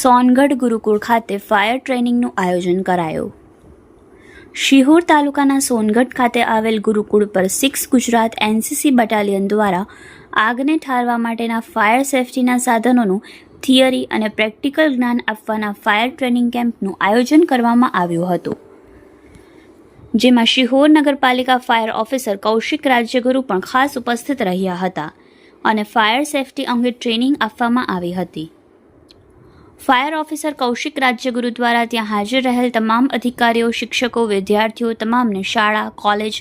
સોનગઢ ગુરુકુળ ખાતે ફાયર ટ્રેનિંગનું આયોજન કરાયું. શિહોર તાલુકાના સોનગઢ ખાતે આવેલ ગુરુકુળ પર સિક્સ ગુજરાત એનસીસી બટાલિયન દ્વારા આગને ઠારવા માટેના ફાયર સેફટીના સાધનોનું થિયરી અને પ્રેક્ટિકલ જ્ઞાન આપવાના ફાયર ટ્રેનિંગ કેમ્પનું આયોજન કરવામાં આવ્યું હતું. જેમાં શિહોર નગરપાલિકા ફાયર ઓફિસર કૌશિક રાજ્યગુરુ પણ ખાસ ઉપસ્થિત રહ્યા હતા અને ફાયર સેફટી અંગે ટ્રેનિંગ આપવામાં આવી હતી. ફાયર ઓફિસર કૌશિક રાજ્યગુરુ દ્વારા ત્યાં હાજર રહેલ તમામ અધિકારીઓ, શિક્ષકો, વિદ્યાર્થીઓ, તમામને શાળા, કોલેજ,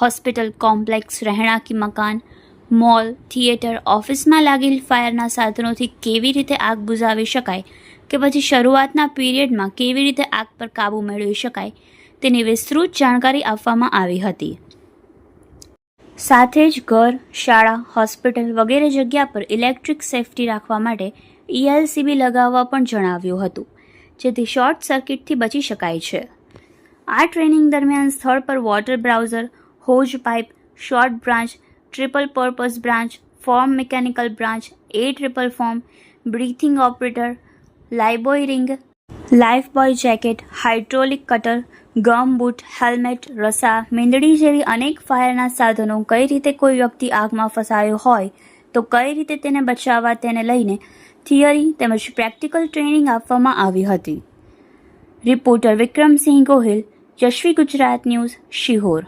હોસ્પિટલ કોમ્પ્લેક્સ, રહેણાંકી મકાન, મોલ, થિયેટર, ઓફિસમાં લાગેલ ફાયરના સાધનોથી કેવી રીતે આગ બુઝાવી શકાય કે પછી શરૂઆતના પીરિયડમાં કેવી રીતે આગ પર કાબૂ મેળવી શકાય તેની વિસ્તૃત જાણકારી આપવામાં આવી હતી. સાથે જ ઘર, શાળા, હોસ્પિટલ વગેરે જગ્યા પર ઇલેક્ટ્રિક સેફટી રાખવા માટે ઈએલસીબી લગાવવા પણ જણાવ્યું હતું, જેથી શોર્ટ સર્કિટથી બચી શકાય છે. આ ટ્રેનિંગ દરમિયાન સ્થળ પર water bowser, hose pipe, short branch, triple purpose branch, foam mechanical branch, A triple foam, breathing operator lifebuoy ring life buoy jacket, hydraulic cutter gum, boot, helmet, રસા, મીંદડી જેવી અનેક ફાયરના સાધનો કઈ રીતે કોઈ વ્યક્તિ આગમાં ફસાયો હોય, તો કઈ રીતે તેને બચાવવા તેને લઈને થિયરી તેમજ પ્રેક્ટિકલ ટ્રેનિંગ આપવામાં આવી હતી. Reporter Vikramsinh Gohil Yashvi Gujarat news, Sihor.